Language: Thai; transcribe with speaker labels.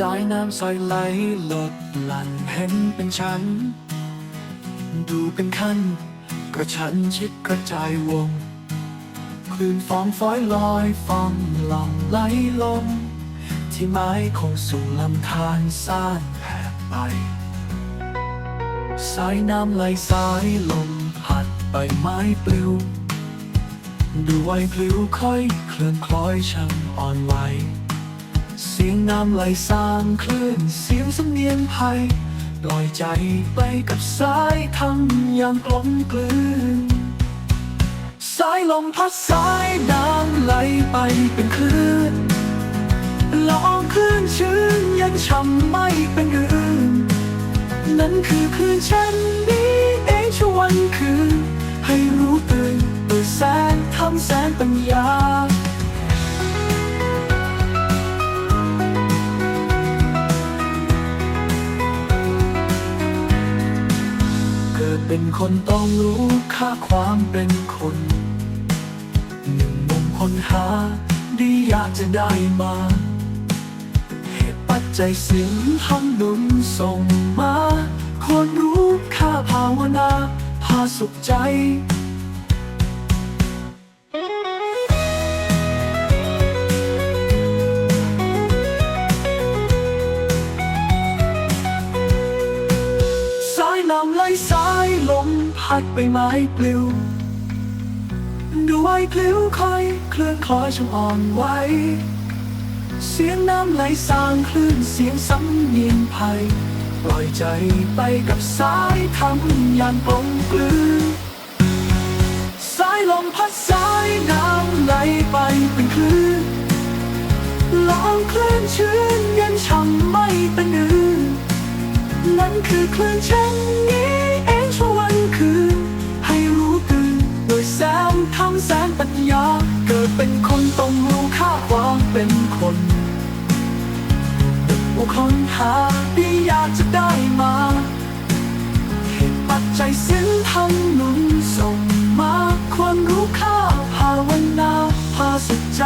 Speaker 1: สายน้ำสายไหลหลดหลั่นเห็นเป็นชั้นดูเป็นขั้นกระชันชิดกระจายวง คลื่นฟองฟอยลอยฟองลองไหลลงที่ไม้คงสู่ลำธารซ่านแผ่ไปสายน้ำไหลสายลมพัดใบไม้ปลิว ดูไหวพลิวค่อยเคลื่อนคล้อยช่างอ่อนไหว เสียงน้ำไหลสร้างคลื่น เสียงสำเนียงไพปล่อยใจไปกับสายทำอย่างกลมกลืน สายลมพัดสายน้ำไหลไปเป็นคลื่นลองคลื่นชื้นยังช่ำไม่เป็นอื่น นั่นคือคลื่นเช่นนี้เองชวนคืน ให้รู้ตื่นด้วยแสงทำแสงปัญญา เป็นคนต้องรู้ค่าความเป็นคน หนึ่งมุมคนหา ดีอยากจะได้มาเหตุปัจจัยสิ่งทำหนุนส่งมา คนรรู้ค่าภาวนา พาสุขใจ พัดไปไม้ปลิวดูไว้พลิ้วคอยเคลื่อนคล้อยช่างอ่อนไหวเสียงน้ำไหลสร้างคลื่นเสียงสำเนียงไพปล่อยใจไปกับสายทำยานปงกลืนสายลมพัดสายน้ำไหลไปเป็นคลื่นลองคลื่นชื้นเย็นช่ำไม่เป็นอื่นนั่นคือคลื่นเช่นนี้ ญา เกิดเป็นคนต้องรู้ค่าความเป็นคนผู้คนหาที่อยากจะได้มาเหตุปัจจัยสิ้นทำหนุนส่งมาความรู้ค่าภาวนา พาสุดใจ